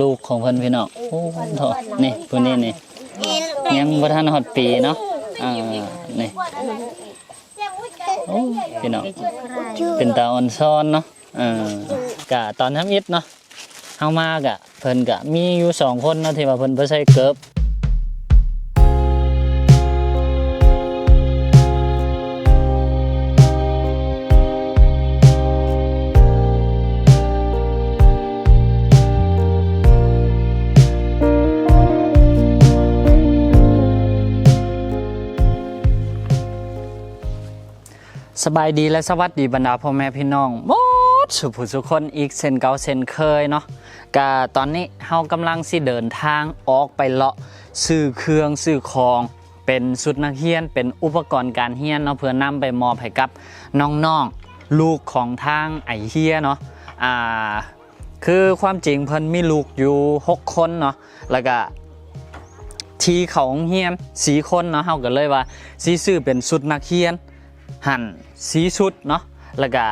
ลูกของเพิ่นพี่น้องโอ้โถนี่ผู้นี้นี่ยังบ่ทันฮอดปีเนาะอ่านี่โอ้พี่น้องเป็นตาอ่อนซ้อนเนาะอ่ากะตอนทำอิดเนาะเฮามากะเพิ่นกะมีอยู่สองคนเนาะที่ว่าเพิ่นบ่ใส่เกิบ สบายดีและสวัสดีบรรดาพ่อแม่พี่น้องหมดสุผู้สุคนอีกเซนเก่าเซนเคยเนาะกะตอนนี้เฮากำลังสิเดินทางออกไปเลาะซื้อเครื่องซื้อของเป็นสุดนักเรียน เป็นอุปกรณ์การเรียนเนาะเพื่อนำไปมอบให้กับน้องๆลูกของทางไอเฮียเนาะอ่าคือความจริงเพิ่นมีลูกอยู่ 6 คนเนาะแล้วก็ทีขาโรงเฮียนสีคนเนาะเฮาก็เลยว่าสีซื้อเป็นสุดนักเรียนหั่น สีชุดเนาะแล้วก็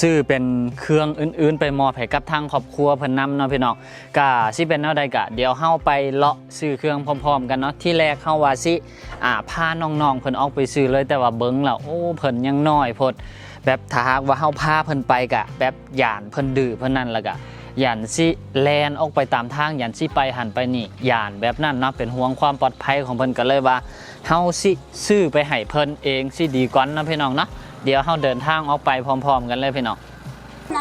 ซื้อเป็นเครื่องอื่นๆ ไปมอบให้กับทางครอบครัวเพิ่นนำเนาะพี่น้องก็สิเป็นแนวใดก็เดี๋ยวเฮาไปเลาะซื้อเครื่องพร้อม ๆ กันเนาะที่แรกเฮาว่าสิอ่าพาน้องๆเพิ่นออกไปซื้อเลยแต่ว่าเบิ่งแล้วโอ้เพิ่นยังน้อยพดแบบถ้าหากว่าเฮาพาเพิ่นไปก็แบบย่านเพิ่นดื้อเพิ่นนั่นล้วก็ย่านสิแลนออกไปตามทางย่านสิไปหันไปนี่ย่านแบบนั้นเนาะเป็นห่วงความปลอดภัยของเพิ่นก็เลยว่าเฮาสิซื้อไปให้เพิ่นเองสิดีกว่านะพี่น้องเนาะ เดี๋ยวเฮาเดินทางออกไปพร้อม ๆ กันเลยพี่น้อง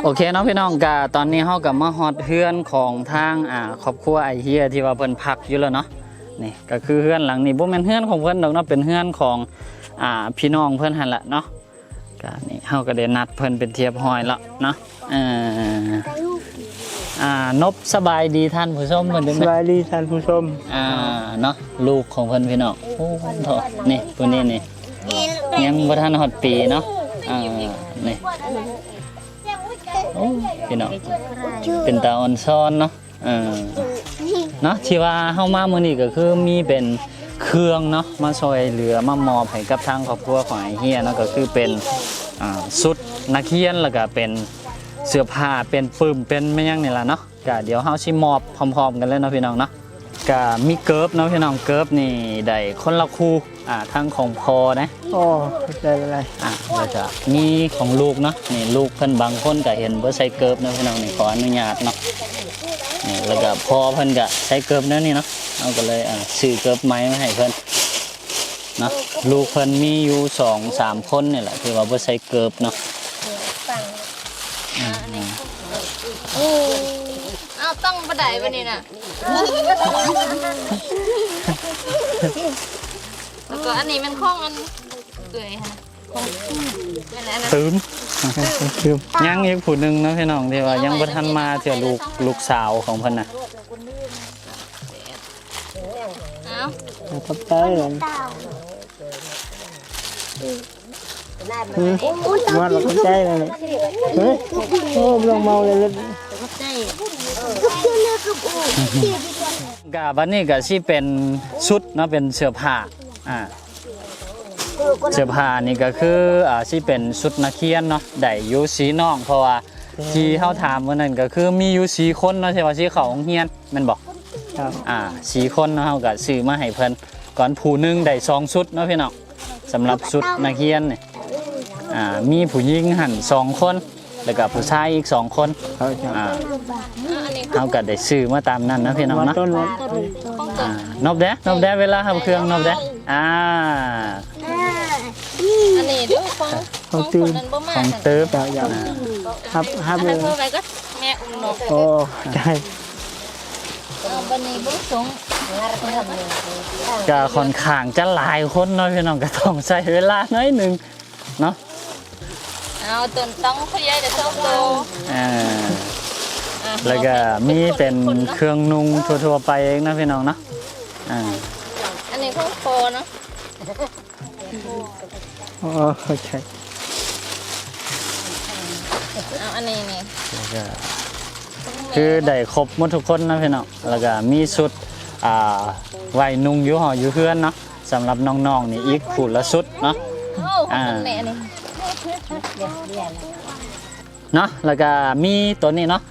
โอเคเนาะพี่น้องกะตอนนี้เฮากับมาฮอดเฮือนของทางอ่าครอบครัวไอเฮียที่ว่าเพิ่นพักอยู่แล้วเนาะนี่ก็คือเฮือนหลังนี้บ่แม่นเฮือนของเพิ่นดอกเนาะเป็นเฮือนของอ่าพี่น้องเพิ่นหั่นละเนาะก็นี่เฮาก็ได้นัดเพิ่นเป็นเทียบห้อยแล้วเนาะเอ่ออ่านบสบายดีท่านผู้ชมเพิ่นจังสได๋วัสดีท่านผู้ชมอ่าเนาะลูกของเพิ่นพี่น้องโอ้โถนี่ตัวนี้นี่ยังบ่ทันฮอดปีเนาะ อ่านี่โอ้พี่น้องเป็นตาอ่อนซ้อนเนาะเออเนาะที่ว่าเฮามามื้อนี้ก็คือมีเป็นเครื่องเนาะมาช่วยเหลือมามอบให้กับทางครอบครัวของไอ้เฮียเนาะก็คือเป็นอ่าสุดนักเรียนแล้วก็เป็นเสื้อผ้าเป็นปึ้มเป็นแม่ยังนี่ล่ะเนาะก็เดี๋ยวเฮาสิมอบพร้อมๆกันเลยเนาะพี่น้องเนาะ ก็มีเกิร์ฟเนาะพี่น้องเกิร์ฟนี่ได้คนละคู่อ่าทั้งของพอนะโอ้เข้าใจอะไรอ่าแล้วก็มีของลูกเนาะนี่ลูกเพิ่นบางคนก็เห็นบ่ใส่เกิร์ฟเนาะพี่น้องนี่ขออนุญาตเนาะนี่แล้วก็พอเพิ่นก็ใส่เกิร์ฟแนวนี้เนาะเอาก็เลยอ่าซื้อเกิร์ฟไม้มาให้เพิ่นเนาะลูกเพิ่นมีอยู่สองสามคนนี่แหละที่ว่าบ่ใส่เกิร์ฟเนาะอืม เอาต้องประไดวันนี้น่ะแล้วก็อันนี้มันข้องอันเกยฮะของเป็นอะไรนะตืมยังอีกผู้หนึงเนาะพี่น้องที่ว่ายังบ่ทันมาเที่ยวลูกลูกสาวของเพิ่นน่ะเอาเข้าใจเลยว่า เราเข้าใจเลยเฮ้ยโอ้ไม่ต้องเมาเลยเลยกะบัดนี้ก็สิเป็นชุดเนาะเป็นเสื้อผ้าอ่าเสื้อผ้านี่ก็คืออ่าสิเป็นชุดนักเรียนเนาะได้อยู่สีน้องเพราะว่าที่เฮาถามมื้อนั้นก็คือมีอยู่สีคนเนาะที่ว่าสิเข้าโรงเรียนแม่นบ่ครับอ่าสีคนเนาะเฮาก็ซื้อมาให้เพิ่นก่อนผู้หนึงได้สองชุดเนาะพี่น้องสำหรับชุดนักเรียนนี่ อ่ามีผู้หญิงหั่นสองคน แล้วก็ผู้ชายอีกสองคนเข้าใจอ่าเอาอันนี้เฮาก็ได้ซื้อมาตามนั้นนะพี่น้องมาเนาะต้นวัดอ่านบแดนบแดเวลาทำเครื่องนบแดอ่าอันนี้เด้วยของของคนนั้นบ่มาของค่ะเติบจะอยากครับครับเลให้ยพ่อไปก็แม่อุ้มนกโอ้ใจเอาบันนี้บ่สงก็ค่อนข้างจะหลายคนเนาะพี่น้องก็ต้องใช้เวลาน้อยหนึ่งเนาะ เอาต้นต้องเขาใหญ่แต่ต้องโตอ่าอะแล้วก็มีเป็นเครื่องนุ่งทั่วๆไปเองนะพี่น้องเนาะอ่าอันนี้ของโฟเนาะโอ้เข้าใจเอาอันนี้นี่แล้วก็คือได้ครบหมดทุกคนนะพี่น้องแล้วก็มีชุดอ่าไว้นุ่งอยู่หออยู่เพื่อนเนาะสำหรับน้องๆนี่อีกคู่ละชุดเนาะ โอ้ของแม่นี่เนาะแล้วก็มีตัวนี้เนาะ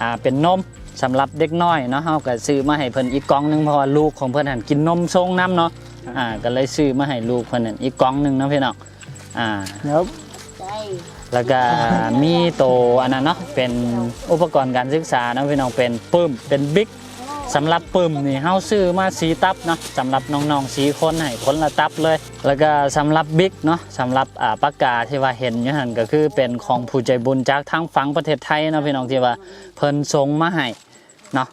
อ่าเป็นนมสำหรับเด็กน้อยเนาะเฮาก็ซื้อมาให้เพิ่นอีกกล่องหนึงเพราะว่าลูกของเพิ่นหันกินนมชงน้ำเนาะอ่าก็เลยซื้อมาให้ลูกเพิ่นนั่นอีกกล่องหนึงเนาะพี่น้องอ่าเดี๋ยวแล้วก็มีโตวอันนั้นเนาะเป็นอุปกรณ์การศึกษาเนาะพี่น้องเป็นปึ้มเป็นบิ๊ก สำหรับปึ้มนี่เฮาซื้อมาสีตับเนาะสำหรับน้องๆสีคนให้คนละตับเลย แล้วก็สำหรับบิ๊กเนาะสำหรับอ่าปากกาที่ว่าเห็นอยู่หั่นก็คือเป็นของผู้ใจบุญจากทางฝั่งประเทศไทยเนาะพี่น้องที่ว่าเพิ่นส่งมาให้เนาะ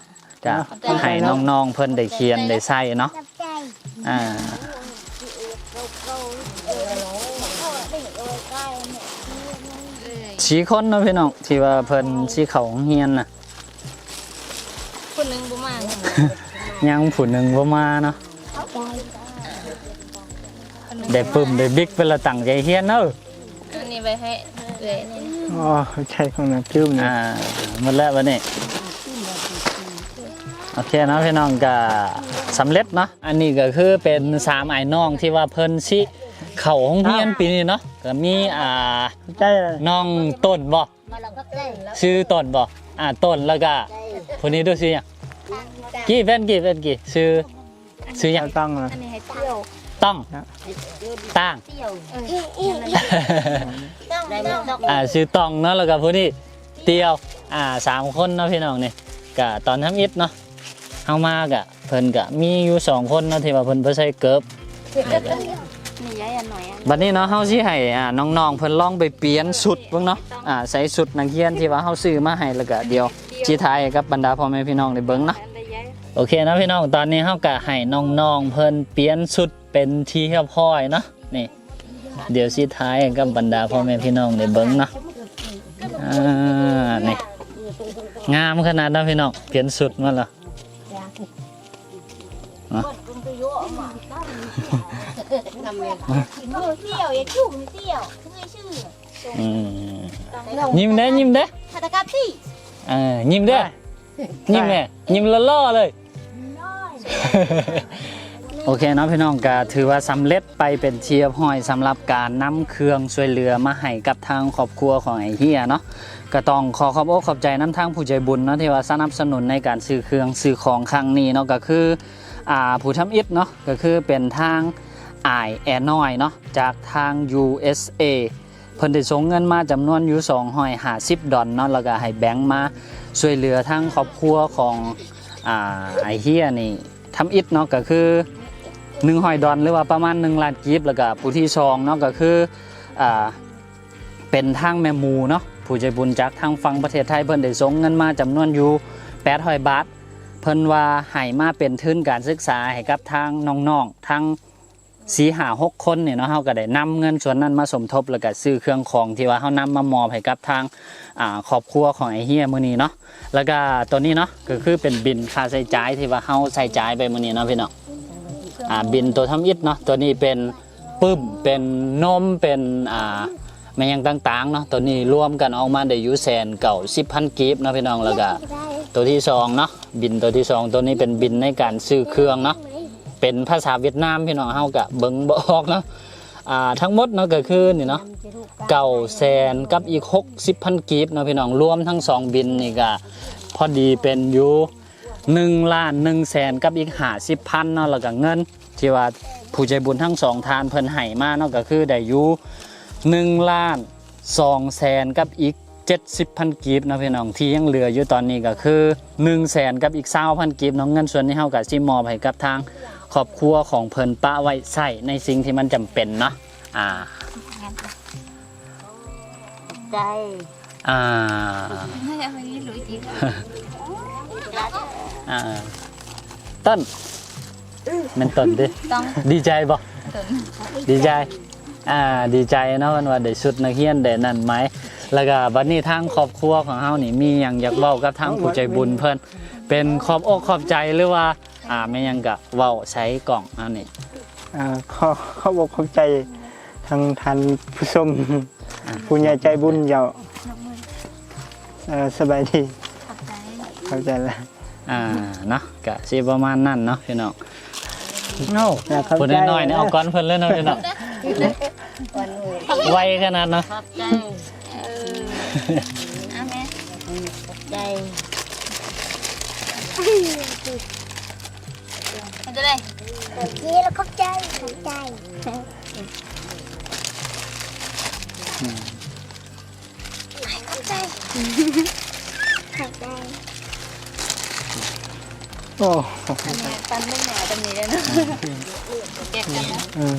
จะให้น้องๆเพิ่นได้เขียนได้ใส่เนาะอ่าสีคนเนาะพี่น้องที่ว่าเพิ่นสีเขาเฮียนน่ะคนหนึงบ่มา ยังผู้หนึ่งบ่มาเนาะได้ปึ้มได้บิ๊กเป็นละตั้งใจเฮียนเนาะอันนี้ไปให้เอ้ยนี่อ๋อใช่ของน้ำจื้มนี่อ่าหมดแล้ววันนี้โอเคเนาะพี่น้องก็สำเร็จเนาะอันนี้ก็คือเป็นสามไอ้น้องที่ว่าเพิ่นสิเข้าโรงเรียนปีนี้เนาะก็มีอ่าใจเลยน้องต้นบ่ชื่อต้นบ่อ่าต้นแล้วก็คนนี้ดูสิหยัง กี่เว้นกี่เว้นกี่ชื่อชื่อหยังต้องเลยอันนี้ให้เที่ยวต้องตั้งอ่าชื่อตองเนาะแล้วก็ผู้นี้เตียวอ่าสามคนเนาะพี่น้องนี่กะตอนทำอิฐเนาะเฮามากะเพิ่นกะมีอยู่สองคนเนาะที่ว่าเพิ่นบ่ใส่เกิบนี่ย้ายอันหน่อยอันบัดนี้เนาะเฮาสิให้อ่าน้องๆเพิ่นลองไปเปลี่ยนชุดเบิ่งเนาะอ่าใส่ชุดนักเรียนที่ว่าเฮาซื้อมาให้แล้วก็เดี๋ยวสิถ่ายให้กับบรรดาพ่อแม่พี่น้องได้เบิ่งเนาะอันได้ย้าย โอเคนะพี่น้องตอนนี้เฮากะให้น้องๆเพิ่นเปลี่ยนชุดเป็นที่เรียบร้อยเนาะนี่ เดี๋ยวสิท้ายให้กับบรรดาพ่อแม่พี่น้องได้เบิ่งเนาะอ่านี่งามขนาดนั้นพี่น้องเปลี่ยนชุดมาแล้วทำเองเตี้ยวอย่าชุ่มเตี้ยวคือไงชื่ออืมยิ้มเด้ยิ้มเด้คาตากาตี้เออยิ้มเด้ยิ้มแม่ยิ้มล่อๆเลย โอเคเนาะพี่น้องก็ถือว่าสำเร็จไปเป็นเทียบห้อยสำหรับการนำเครื่องช่วยเหลือมาให้กับทางครอบครัวของไอ้เฮียเนาะก็ต้องขอขอบอกขอบใจน้ำทางผู้ใจบุญเนาะที่ว่าสนับสนุนในการซื้อเครื่องซื้อของครั้งนี้เนาะก็คืออ่าผู้ทำอิฐเนาะก็คือเป็นทางอายแอนนอยเนาะจากทาง USA เพิ่นได้ส่งเงินมาจำนวนอยู่250ดอลเนาะแล้วก็ให้แบงค์มาช่วยเหลือทางครอบครัวของ อ่าไอเฮียนี่ทำอิฐเนาะก็คือหนึ่งหอยดอนหรือว่าประมาณหนึ่งล้านกีบแล้วก็ผู้ที่ชองเนาะก็คืออ่าเป็นทางแมมูเนาะผู้ใจบุญจากทางฝั่งประเทศไทยเพิ่นได้ส่งเงินมาจำนวนอยู่800บาทเพิ่นว่าให้มาเป็นทุนการศึกษาให้กับทางน้องๆทาง สีหาหกคนเนี่ยเนาะเฮาก็ได้นำเงินส่วนนั้นมาสมทบแล้วก็ซื้อเครื่องของที่ว่าเฮานำมามอบให้กับทางอ่าครอบครัวของไอ้เฮียมื้อนี้เนาะแล้วก็ตัวนี้เนาะก็คือเป็นบินค่าใช้จ่ายที่ว่าเฮาใช้จ่ายไปมื้อนี้เนาะพี่น้องอ่าบินตัวทำอิฐเนาะตัวนี้เป็นปึ้มเป็นนมเป็นอ่าแม่ยังต่างๆเนาะตัวนี้รวมกันออกมาได้อยู่แสนเก่าสิบพันกีบเนาะพี่น้องแล้วก็ตัวที่สองเนาะบินตัวที่สองตัวนี้เป็นบินในการซื้อเครื่องเนาะ เป็นภาษาเวียดนามพี่น้องเฮากะเบิ่งบออกเนาะอ่าทั้งหมดเนาะก็คือนี่เนาะเก่าแสนกับอีกหกสิบพันกีบเนาะพี่น้องรวมทั้งสองบินนี่ก็พอดีเป็นอยู่หนึ่งล้านหนึ่งแสนกับอีกหาสิบพันเนาะแล้วก็เงิน ที่ว่าผู้ใจบุญทั้งสองทานเพิ่นให้มาเนาะก็คือได้อยู่หนึ่งล้านสองแสนกับอีกเจ็ดสิบพันกีบเนาะพี่น้องที่ยังเหลืออยู่ตอนนี้ก็คือหนึ่งแสนกับอีกเศร้าพันกีบเน้องเงินส่วนนี้เฮากับซิมอบให้กับทาง ครอบครัวของเพิ่นป้าไว้ใส่ในสิ่งที่มันจำเป็นเนาะอ่าใจอ่าให้เอาไปนี่หลุยจีอ่าต้นแมันต้นดิต้องดีใจบ่ต้นดีใจอ่าดีใจเนาะวันว่าได้ชุดนักเรียนได้นั่นไหมแล้วก็บัดนี้ทางครอบครัวของเฮานี่มีหยังอยากเว้ากับทางผู้ใจบุญเพิ่นเป็นขอบอกขอบใจหรือว่า อ่าไม่หยังกะเว้าใช้กล่องอันนี้อ่าขอขอบอกขอบใจทางท่านผู้ชมผู้ใหญ่ใจบุญเจ้าเออสบายดีขอบใจเข้าใจแล้วอ่าเนาะกะสิประมาณนั้นเนาะพี่น้องโอ้อยากเข้าผู้ใจน้อยๆนี่เอาก้อนเพิ่นเลยเนาะพี่น้องไวขนาดเนาะขอบใจเออเอาแม่ใจ มันจะได้โอเคแล้วเข้าใจเข้าใจเข้าใจเข้าใจโอ้อันนี้ปันไม่หนาตรงนี้เลยเนาะเก็บกันนะเออ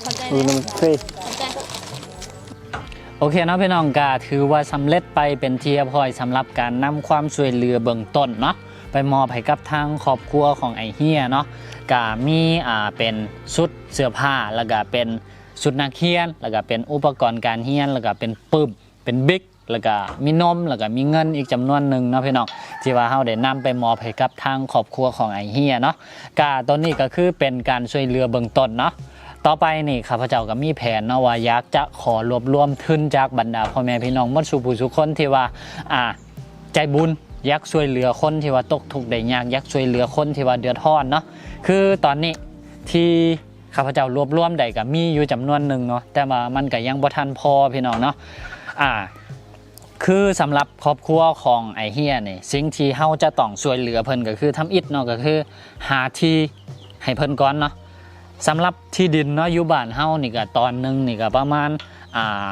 เข้าใจดูเลยน้ำเฟยเข้าใจ โอเคเนาะพี่น้องกาถือว่าสำเร็จไปเป็นเทียพอยสำหรับการนำความช่วยเหลือเบื้องต้นเนาะไปมอบให้กับทางครอบครัวของไอเฮียเนาะกามีอ่าเป็นชุดเสื้อผ้าแล้วก็เป็นชุดนักเรียน แล้วก็เป็นอุปกรณ์การเรียนแล้วก็เป็นปึ้มเป็นบิ๊กแล้วก็มีนมแล้วก็มีเงินอีกจำนวนหนึ่งเนาะพี่น้องที่ว่าเฮาได้นำไปมอบให้กับทางครอบครัวของไอเฮียเนาะกาตัวนี้ก็คือเป็นการช่วยเหลือเบื้องต้นเนาะ ต่อไปนี่ข้าพเจ้าก็มีแผนเนาะว่าอยากจะขอรวบรวมทุนจากบรรดาพ่อแม่พี่น้องหมดสู่ผู้สุคนที่ว่าอ่าใจบุญอยากช่วยเหลือคนที่ว่าตกทุกข์ได้ยากอยากช่วยเหลือคนที่ว่าเดือดร้อนเนาะคือตอนนี้ที่ข้าพเจ้ารวบรวมได้ก็มีอยู่จำนวนหนึ่งเนาะแต่ว่ามันก็ยังบ่ทันพอพี่น้องเนาะอ่าคือสำหรับครอบครัวของไอเฮียนี่สิ่งที่เฮาจะต้องช่วยเหลือเพิ่นก็คือทำอิฐเนาะก็คือหาที่ให้เพิ่นก่อนเนาะ สำหรับที่ดินเนาะอยู่บ้านเฮานี่ก็ตอนหนึงนี่ก็ประมาณอ่า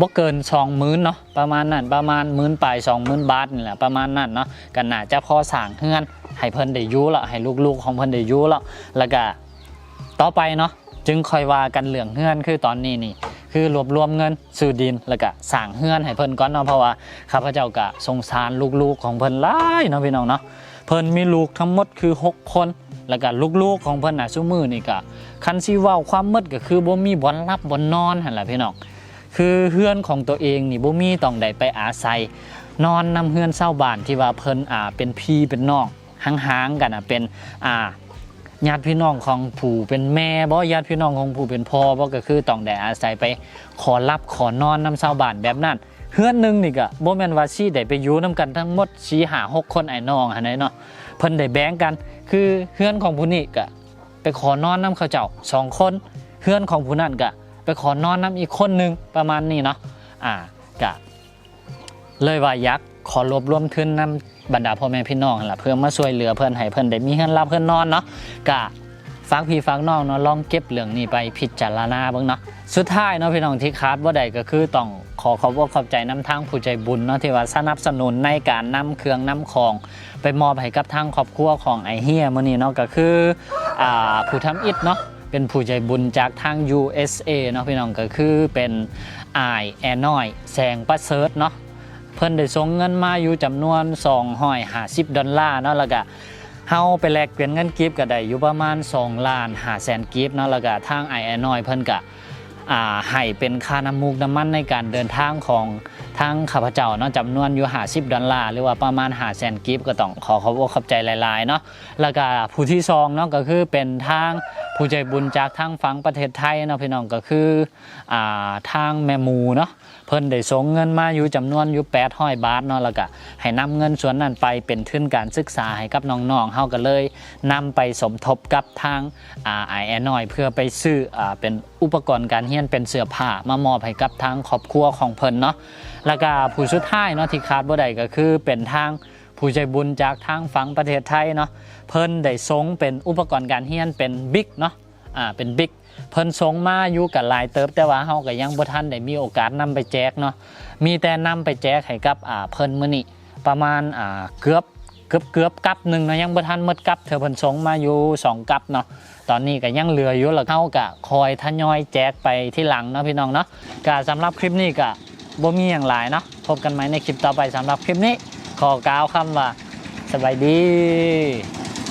บ่เกิน2มื้นเนาะประมาณนั้นประมาณหมื้นปลาย20,000บาทนี่แหละประมาณนั้นเนาะก็น่าจะพอสร้างเฮือนให้เพิ่นได้อยู่ล้วให้ลูกๆของเพิ่นได้อยู่ล้วแล้วก็ต่อไปเนาะจึงคอยว่ากันเรื่องเฮือนคือตอนนี้นี่ คือรวบรวมเงินซื้อดินแล้วก็สร้างเฮือนให้เพิ่นก่อนเนาะเพราะว่าข้าพเจ้าก็สงสารลูกๆของเพิ่นหลายเนาะพี่น้องเนาะเพิ่นมีลูกทั้งหมดคือหกคน แล้วก็ลูกๆของเพิ่นน่ะซุมือนี่ก็คันสิเว้าความมืดก็คือบ่มีบ่อนรับบ่อนนอนหั่นล่ะพี่น้องคือเฮือนของตัวเองนี่บ่มีต้องได้ไปอาศัย นอนนำเฮือนเศร้าบ้านที่ว่าเพิ่นอ่าเป็นพี่เป็นน้องห่างๆกันอะเป็นอ่าญาติพี่น้องของผู้เป็นแม่บ่ญาติพี่น้องของผู้เป็นพ่อบ่ก็คือต้องได้อาศัยไปขอรับขอนอนนำเศร้าบ้านแบบนั้นเฮือนหนึงนี่ก็บ่แม่นว่าสิได้ไปอยู่นํกันทั้งหมด4 5 6คนไอ้น้องหั่นเนาะ เพิ่นได้แบ่งกัน คือเฮือนของผู้นี้ก็ไปขอนอนน้ำเขาเจ้าสองคนเฮือนของผู้นั้นก็ไปขอนอนน้ำอีกคนหนึ่งประมาณนี้เนาะอ่ากะเลยว่ายักษ์ขอรวบรวมทุนน้ำบรรดาพ่อแม่พี่น้องล่ะเพื่อมาช่วยเหลือเพื่อนให้เพื่อนได้มีเฮือนรับเพื่อนนอนเนาะกะฝากพี่ฝากน้องเนาะลองเก็บเรื่องนี้ไปพิจารณาเบ้างเนาะสุดท้ายเนาะพี่น้องที่คาดว่าใดก็คือต้อง ขอขอบคุณขอบใจน้ำทางผู้ใจบุญเนาะที่ว่าสนับสนุนในการนำเครื่องนำของ ไปมอบให้กับทางครอบครัวของไอเฮียมื่อนี้เนาะก็คืออ่าผู้ทำอิฐเนาะเป็นผู้ใจบุญจากทาง USA เนาะพี่น้องก็คือเป็นอายแอน้อยแสงประเสริฐเนาะเพิ่นได้ส่งเงินมาอยู่จำนวน250ดอลลาร์เนาะแล้วก็เฮาไปแลกเปลี่ยนเงินกิฟต์ก็ได้อยู่ประมาณ2ล้าน5แสนกิฟต์เนาะแล้วก็ทางไอแอน้อยเพิ่นก็ ให้เป็นค่าน้ำมูกน้ำมันในการเดินทางของ ทางข้าพเจ้าเนาะจำนวนอยู่50ดอลลาร์หรือว่าประมาณ5แสนกิฟต์ก็ต้องขอขอบอกขอบใจหลายๆเนาะแล้วก็ผู้ที่ซองเนาะก็คือเป็นทางผู้ใจบุญจากทางฝั่งประเทศไทยเนาะพี่น้องก็คืออ่าทางแม่หมูเนาะเพิ่นได้ส่งเงินมาอยู่จำนวนอยู่800บาทเนาะแล้วก็ให้นำเงินส่วนนั้นไปเป็นทุนการศึกษาให้กับน้องๆเฮาก็เลยนำไปสมทบกับทางอ่าไอแอนอยเพื่อไปซื้ออ่าเป็นอุปกรณ์การเรียนเป็นเสื้อผ้ามามอบให้กับทางครอบครัวของเพิ่นเนาะแล้วก็ผู้สุดท้ายเนาะที่ขาดบ่ได้ก็คือเป็นทางผู้ใจบุญจากทางฝั่งประเทศไทยเนาะเพิ่นได้ส่งเป็นอุปกรณ์การเรียนเป็นบิ๊กเนาะอ่าเป็นบิ๊กเพิ่นส่งมาอยู่กับหลายเติบแต่ว่าเฮาก็ยังบ่ทันได้มีโอกาสนำไปแจกเนาะมีแต่นำไปแจกให้กับอ่าเพิ่นมื้อนี้ประมาณอ่าเกือบเกือบเกือบกับหนึงเนาะยังบ่ทันหมดกับเธอเพิ่นส่งมาอยู่สองกับเนาะตอนนี้ก็ยังเหลืออยู่แล้วเฮาก็คอยทยอยแจกไปที่หลังเนาะพี่น้องเนาะก็สำหรับคลิปนี้ก็ บ่มีอย่างหลายเนาะพบกันไหมในคลิปต่อไปสำหรับคลิปนี้ ขอกล่าวคำว่าสบายดี